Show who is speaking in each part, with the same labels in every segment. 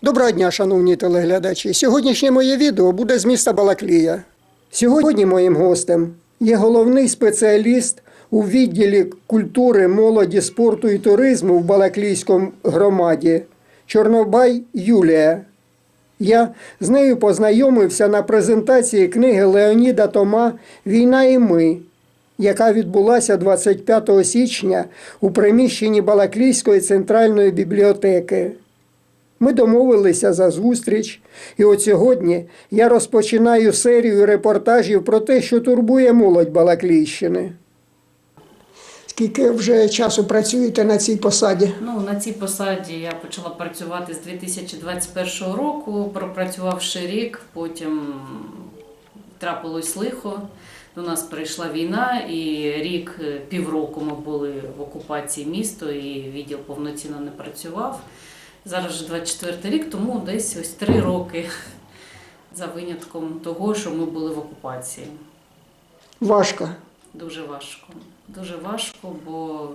Speaker 1: Доброго дня, шановні телеглядачі. Сьогоднішнє моє відео буде з міста Балаклія. Сьогодні моїм гостем є головний спеціаліст у відділі культури, молоді, спорту і туризму в Балаклійському громаді Чорнобай Юлія. Я з нею познайомився на презентації книги Леоніда Тома Війна і ми, яка відбулася 25 січня у приміщенні Балаклійської центральної бібліотеки. Ми домовилися за зустріч, і от сьогодні я розпочинаю серію репортажів про те, що турбує молодь Балаклійщини. Скільки вже часу працюєте на цій посаді?
Speaker 2: Ну, на цій посаді я почала працювати з 2021 року, пропрацювавши рік, потім трапилось лихо. До нас прийшла війна, і рік, е, півроку ми були в окупації міста, і відділ повноцінно не працював. Зараз вже 24 рік, тому десь ось три роки за винятком того, що ми були в окупації.
Speaker 1: Важко.
Speaker 2: Дуже важко. Дуже важко, бо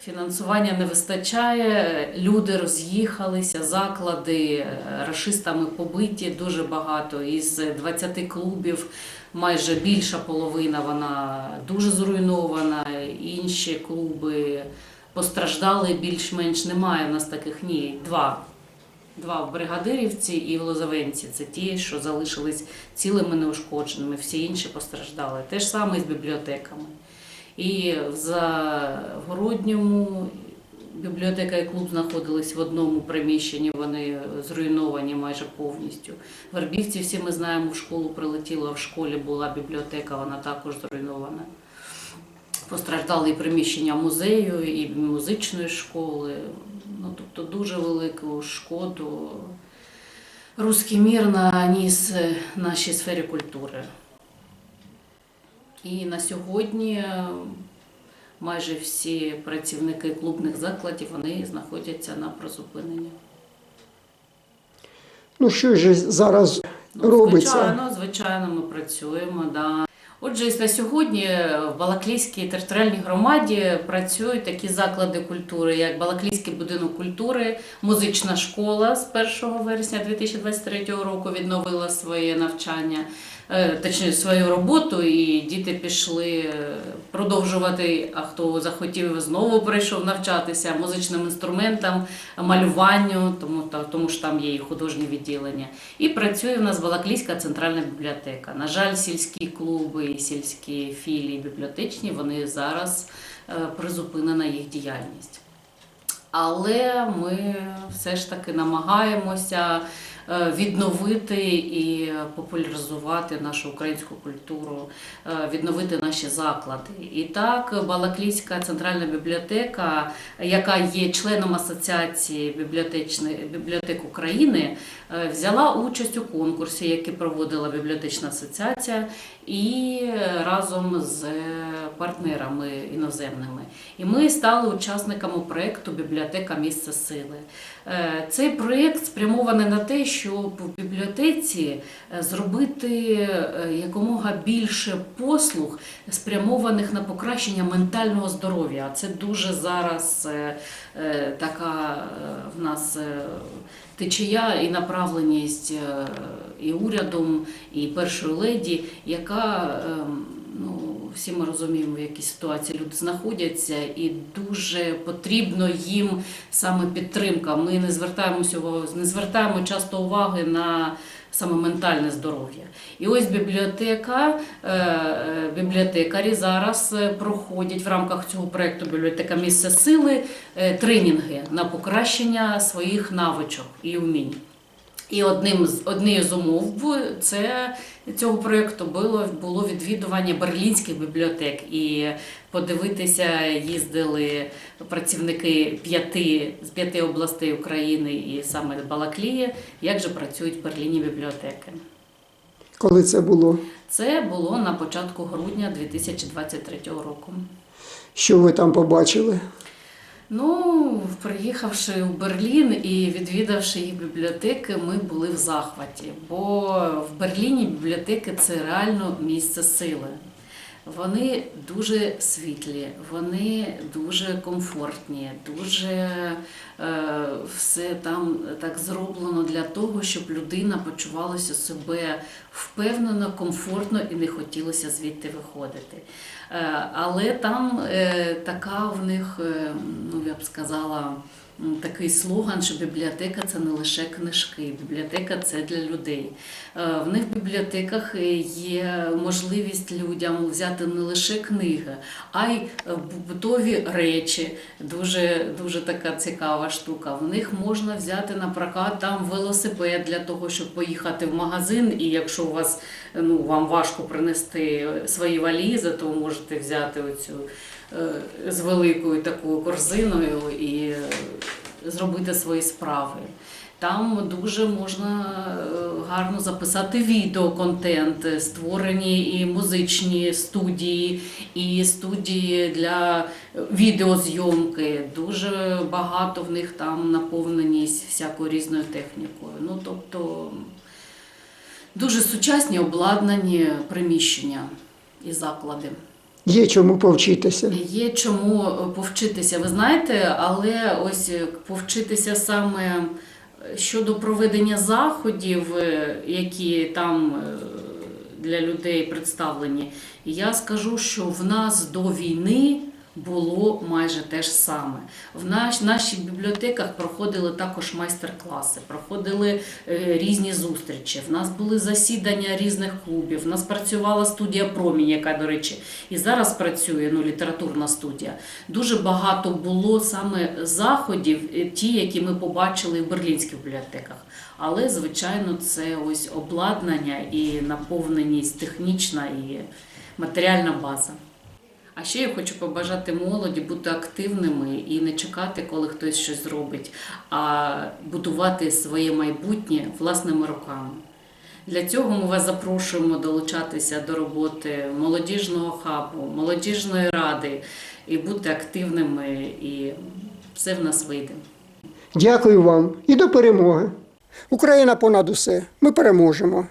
Speaker 2: фінансування не вистачає, люди роз'їхалися, заклади е, рашистами побиті дуже багато. Із 20 клубів майже більша половина вона дуже зруйнована. Інші клуби постраждали більш-менш. Немає у нас таких ні. Два. Два в Бригадирівці і в Лозовенці. Це ті, що залишились цілими неушкодженими, всі інші постраждали. Те ж саме з бібліотеками. І в Загородньому бібліотека і клуб знаходились в одному приміщенні, вони зруйновані майже повністю. В Вербівці всі ми знаємо, в школу прилетіло, а в школі була бібліотека, вона також зруйнована. Постраждали і приміщення музею, і музичної школи. Ну, тобто дуже велику шкоду руський мір наніс нашій сфері культури. І на сьогодні е, майже всі працівники клубних закладів вони знаходяться на призупиненні.
Speaker 1: Ну що ж зараз
Speaker 2: Ну,
Speaker 1: робиться?
Speaker 2: Звичайно, звичайно, ми працюємо. Да. Отже, на сьогодні в Балаклійській територіальній громаді працюють такі заклади культури, як Балаклійський будинок культури, музична школа з 1 вересня 2023 року відновила своє навчання, е, точніше свою роботу, і діти пішли е, продовжувати. А хто захотів, знову прийшов навчатися музичним інструментам, малюванню, тому, що там є і художнє відділення. І працює в нас Балаклійська центральна бібліотека. На жаль, сільські клуби сільські філії бібліотечні вони зараз е, призупинена їх діяльність. Але ми все ж таки намагаємося відновити і популяризувати нашу українську культуру, е, відновити наші заклади. І так, Балаклійська центральна бібліотека, яка є членом Асоціації бібліотек України, е, взяла участь у конкурсі, який проводила бібліотечна асоціація, і е, разом з е, партнерами іноземними. І ми стали учасниками проєкту Бібліотека місце сили. Е, Цей проєкт спрямований на те, щоб в бібліотеці е, зробити е, якомога більше послуг, спрямованих на покращення ментального здоров'я. Це дуже зараз е, така в нас течія і направленість і урядом, і першої леді, яка ем, всі ми розуміємо, в якій ситуації люди знаходяться, і дуже потрібно їм саме підтримка. Ми не звертаємося не звертаємо часто уваги на саме ментальне здоров'я. І ось бібліотека, е, е, бібліотекарі зараз е, проходять в рамках цього проєкту бібліотека місце сили тренінги на покращення своїх навичок і умінь. І одним з однією з умов це цього проєкту було, було відвідування берлінських бібліотек. І подивитися їздили працівники п'яти з п'яти областей України і саме Балаклії, як же працюють в Берліні бібліотеки.
Speaker 1: Коли це було?
Speaker 2: Це було на початку грудня 2023 року.
Speaker 1: Що ви там побачили?
Speaker 2: Ну, приїхавши в Берлін і відвідавши їх бібліотеки, ми були в захваті. Бо в Берліні бібліотеки це реально місце сили. Вони дуже світлі, вони дуже комфортні, дуже е, все там так зроблено для того, щоб людина почувалася себе впевнено, комфортно і не хотілося звідти виходити. Е, Але там е, така в них, ну я б сказала, такий слоган, що бібліотека це не лише книжки, бібліотека це для людей. Е, В них в бібліотеках е, є можливість людям взяти не лише книги, а й е, побутові речі. Дуже, дуже така цікава штука. В них можна взяти на прокат там велосипед для того, щоб поїхати в магазин. І якщо у вас ну вам важко принести свої валізи, то можете взяти оцю е, з великою такою корзиною і е, зробити свої справи. Там дуже можна е, гарно записати відеоконтент, е, створені і музичні студії, і студії для е, відеозйомки. Дуже багато в них там наповненість всякою різною технікою. Ну тобто дуже сучасні обладнані приміщення і заклади.
Speaker 1: Є чому повчитися.
Speaker 2: Є чому повчитися, ви знаєте, але ось е, повчитися саме е, щодо проведення заходів, е, які там е, для людей представлені, я скажу, що в нас до війни. Було майже те ж саме. В наш, наших бібліотеках проходили також майстер-класи, проходили е, різні зустрічі. В нас були засідання різних клубів. В нас працювала студія Промінь, яка, до речі, і зараз працює ну, літературна студія. Дуже багато було саме заходів, е, ті, які ми побачили в берлінських бібліотеках. Але, звичайно, це ось обладнання і наповненість технічна і матеріальна база. А ще я хочу побажати молоді бути активними і не чекати, коли хтось щось зробить, а будувати своє майбутнє власними руками. Для цього ми вас запрошуємо долучатися до роботи молодіжного хабу, молодіжної ради і бути активними, і все в нас вийде.
Speaker 1: Дякую вам і до перемоги. Україна понад усе. Ми переможемо.